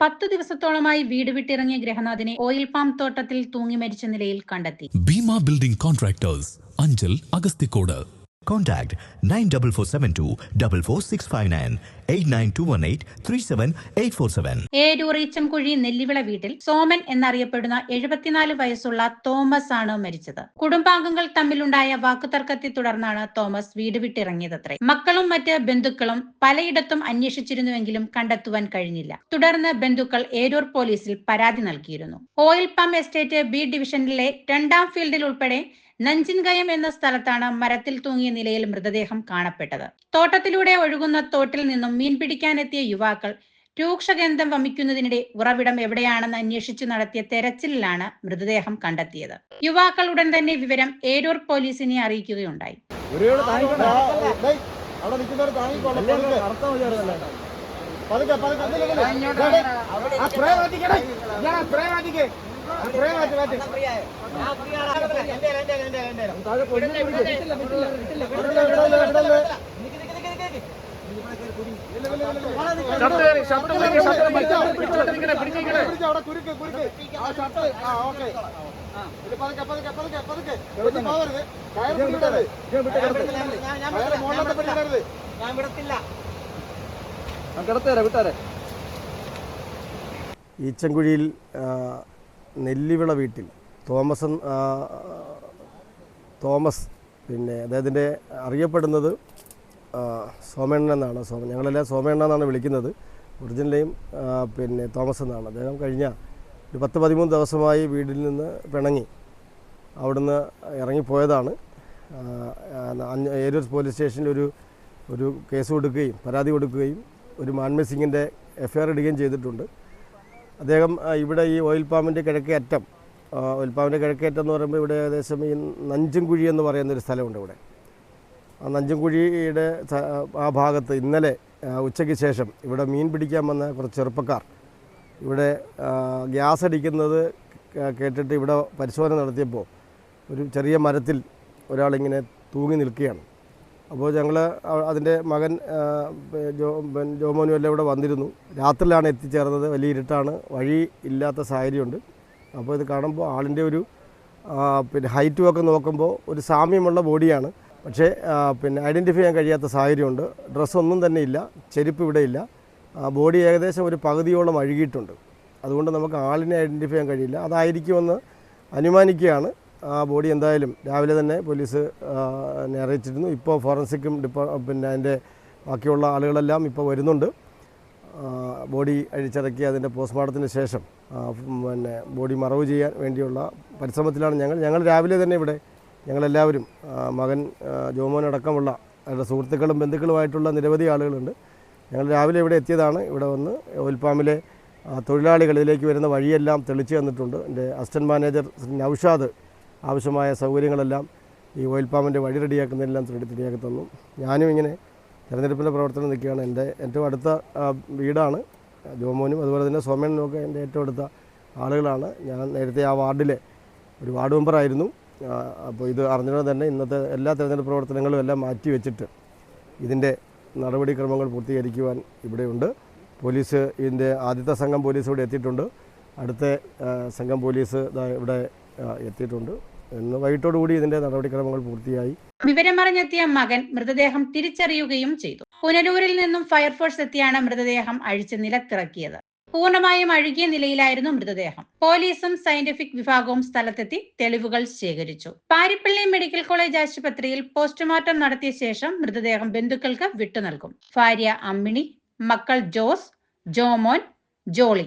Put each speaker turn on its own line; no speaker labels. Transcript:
പത്തു ദിവസത്തോളമായി വീട് വിട്ടിറങ്ങിയ ഗ്രഹനാഥിനെ oil palm തോട്ടത്തിൽ തൂങ്ങി മരിച്ച നിലയിൽ കണ്ടെത്തി.
Bhima building contractors Anchal Agasthikode
Contact 94472 44659 89218 37847.
Eroor Eachamkuzhi Nellivila വീട്ടിൽ സോമൻ എന്നറിയപ്പെടുന്ന എഴുപത്തിനാല് വയസ്സുള്ള തോമസ് ആണ് മരിച്ചത്. കുടുംബാംഗങ്ങൾ തമ്മിലുണ്ടായ വാക്കുതർക്കത്തെ തുടർന്നാണ് തോമസ് വീട് വിട്ടിറങ്ങിയതത്രേ. മക്കളും മറ്റ് ബന്ധുക്കളും പലയിടത്തും അന്വേഷിച്ചിരുന്നുവെങ്കിലും കണ്ടെത്തുവാൻ കഴിഞ്ഞില്ല. തുടർന്ന് ബന്ധുക്കൾ ഏരൂർ പോലീസിൽ പരാതി നൽകിയിരുന്നു. ഓയിൽ പമ്പ് എസ്റ്റേറ്റ് ബി ഡിവിഷനിലെ രണ്ടാം ഫീൽഡിൽ ഉൾപ്പെടെ നഞ്ചിൻകയം എന്ന സ്ഥലത്താണ് മരത്തിൽ തൂങ്ങിയ നിലയിൽ മൃതദേഹം കാണപ്പെട്ടത്. തോട്ടത്തിലൂടെ ഒഴുകുന്ന തോട്ടിൽ നിന്നും മീൻ പിടിക്കാനെത്തിയ യുവാക്കൾ രൂക്ഷഗന്ധം വമിക്കുന്നതിനിടെ ഉറവിടം എവിടെയാണെന്ന് അന്വേഷിച്ചു നടത്തിയ തെരച്ചിലിലാണ് മൃതദേഹം കണ്ടെത്തിയത്. യുവാക്കൾ ഉടൻ തന്നെ വിവരം ഏരൂർ പോലീസിനെ അറിയിക്കുകയുണ്ടായി.
പതുക്കെ. പതുക്കെ, ഞാൻ
ഈച്ചൻകുഴിയിൽ നെല്ലിവിള വീട്ടിൽ. തോമസ് തോമസ് പിന്നെ അദ്ദേഹത്തിന്റെ അറിയപ്പെടുന്നത് സോമേണ്ണൻ എന്നാണ്. സോമ ഞങ്ങളെല്ലാം സോമേണ്ണ എന്നാണ് വിളിക്കുന്നത്. ഒറിജിനലെയും പിന്നെ തോമസ് എന്നാണ്. അദ്ദേഹം കഴിഞ്ഞ ഒരു പത്ത് പതിമൂന്ന് ദിവസമായി വീട്ടിൽ നിന്ന് പിണങ്ങി. അവിടുന്ന് ഇറങ്ങിപ്പോയതാണ്. ഏരൂർ പോലീസ് സ്റ്റേഷനിൽ ഒരു ഒരു കേസ് കൊടുക്കുകയും പരാതി കൊടുക്കുകയും ഒരു മാൻമിസിങ്ങിന്റെ എഫ്ഐആർ ഇടുകയും ചെയ്തിട്ടുണ്ട്. അദ്ദേഹം ഇവിടെ ഈ ഓയിൽ പാമ്പിന്റെ കിഴക്കേ അറ്റം ഓയിൽ പാമ്പിന്റെ കിഴക്കേ അറ്റം എന്ന് പറയുമ്പോൾ ഇവിടെ ഏകദേശം ഈ നഞ്ചുംകുഴി എന്ന് പറയുന്ന ഒരു സ്ഥലമുണ്ട് ഇവിടെ. ആ നഞ്ചുംകുഴിയുടെ ആ ഭാഗത്ത് ഇന്നലെ ഉച്ചയ്ക്ക് ശേഷം ഇവിടെ മീൻ പിടിക്കാൻ വന്ന കുറച്ച് ചെറുപ്പക്കാർ ഇവിടെ ഗ്യാസ് അടിക്കുന്നത് കേട്ടിട്ട് ഇവിടെ പരിശോധന നടത്തിയപ്പോൾ ഒരു ചെറിയ മരത്തിൽ ഒരാളിങ്ങനെ തൂങ്ങി നിൽക്കുകയാണ്. അപ്പോൾ ഞങ്ങൾ അതിന്റെ മകൻ ജോ ജോമോനു എല്ലാം ഇവിടെ വന്നിരുന്നു. രാത്രിയിലാണ് എത്തിച്ചേർന്നത്. വലിയ ഇരുട്ടാണ്. വഴി ഇല്ലാത്ത സാഹചര്യമുണ്ട്. അപ്പോൾ ഇത് കാണുമ്പോൾ ആളിന്റെ ഒരു പിന്നെ ഹൈറ്റും ഒക്കെ നോക്കുമ്പോൾ ഒരു സാമ്യമുള്ള ബോഡിയാണ്. പക്ഷേ പിന്നെ ഐഡന്റിഫൈ ചെയ്യാൻ കഴിയാത്ത സാഹചര്യമുണ്ട്. ഡ്രസ്സൊന്നും തന്നെ ഇല്ല. ചെരുപ്പ് ഇവിടെ ഇല്ല. ബോഡി ഏകദേശം ഒരു പകുതിയോളം അഴുകിയിട്ടുണ്ട്. അതുകൊണ്ട് നമുക്ക് ആളിനെ ഐഡന്റിഫൈ ചെയ്യാൻ കഴിയില്ല. അതായിരിക്കുമെന്ന് അനുമാനിക്കുകയാണ്. ആ ബോഡി എന്തായാലും രാവിലെ തന്നെ പോലീസ് അറിയിച്ചിരുന്നു. ഇപ്പോൾ ഫോറൻസിക്കും ഡിപ്പാ പിന്നെ അതിന്റെ ബാക്കിയുള്ള ആളുകളെല്ലാം ഇപ്പോൾ വരുന്നുണ്ട്. ബോഡി അഴിച്ചിറക്കി അതിന്റെ പോസ്റ്റ്മോർട്ടത്തിന് ശേഷം പിന്നെ ബോഡി മറവ് ചെയ്യാൻ വേണ്ടിയുള്ള പരിശ്രമത്തിലാണ് ഞങ്ങൾ. ഞങ്ങൾ രാവിലെ തന്നെ ഇവിടെ ഞങ്ങളെല്ലാവരും മകൻ ജോമോൻ അടക്കമുള്ള അവരുടെ സുഹൃത്തുക്കളും ബന്ധുക്കളുമായിട്ടുള്ള നിരവധി ആളുകളുണ്ട്. ഞങ്ങൾ രാവിലെ ഇവിടെ എത്തിയതാണ്. ഇവിടെ വന്ന് ഓയിൽ തൊഴിലാളികളിലേക്ക് വരുന്ന വഴിയെല്ലാം തെളിച്ചു തന്നിട്ടുണ്ട്. എന്റെ അസിസ്റ്റന്റ് മാനേജർ നൗഷാദ് ആവശ്യമായ സൗകര്യങ്ങളെല്ലാം ഈ ഓയിൽ പാമ്പിന്റെ വഴി റെഡിയാക്കുന്നതെല്ലാം റെഡി റെഡിയാക്കി തന്നു. ഞാനും ഇങ്ങനെ തിരഞ്ഞെടുപ്പിന്റെ പ്രവർത്തനം നിൽക്കുകയാണ്. എന്റെ ഏറ്റവും അടുത്ത വീടാണ് ജോമോനും അതുപോലെ തന്നെ സോമേനും ഒക്കെ എന്റെ ഏറ്റവും അടുത്ത ആളുകളാണ്. ഞാൻ നേരത്തെ ആ വാർഡിലെ ഒരു വാർഡ് മെമ്പറായിരുന്നു. അപ്പോൾ ഇത് അറിഞ്ഞതുകൊണ്ട് തന്നെ ഇന്നത്തെ എല്ലാ തിരഞ്ഞെടുപ്പ് പ്രവർത്തനങ്ങളും എല്ലാം മാറ്റി വെച്ചിട്ട് ഇതിന്റെ നടപടിക്രമങ്ങൾ പൂർത്തീകരിക്കുവാൻ ഇവിടെയുണ്ട് പോലീസ് ഇതിന്റെ ആദ്യത്തെ സംഘം പോലീസ് ഇവിടെ എത്തിയിട്ടുണ്ട്. അടുത്ത സംഘം പോലീസ് ഇവിടെ എത്തിയിട്ടുണ്ട്. ഇന്ന് വൈകിട്ടോടുകൂടി ഇതിന്റെ നടപടിക്രമങ്ങൾ പൂർത്തിയായി.
വിവരമറിഞ്ഞെത്തിയ മകൻ മൃതദേഹം തിരിച്ചറിയുകയും ചെയ്തു. പുനലൂരിൽ നിന്നും ഫയർഫോഴ്സ് എത്തിയാണ് മൃതദേഹം അഴിച്ച് നിലത്തിറക്കിയത്. പൂർണമായും അഴുകിയ നിലയിലായിരുന്നു മൃതദേഹം. പോലീസും സയന്റിഫിക് വിഭാഗവും സ്ഥലത്തെത്തി തെളിവുകൾ ശേഖരിച്ചു. പാരിപ്പള്ളി മെഡിക്കൽ കോളേജ് ആശുപത്രിയിൽ പോസ്റ്റ്മോർട്ടം നടത്തിയ ശേഷം മൃതദേഹം ബന്ധുക്കൾക്ക് വിട്ടു നൽകും. ഭാര്യ അമ്മിണി മക്കൾ ജോസ് ജോമോൻ ജോളി.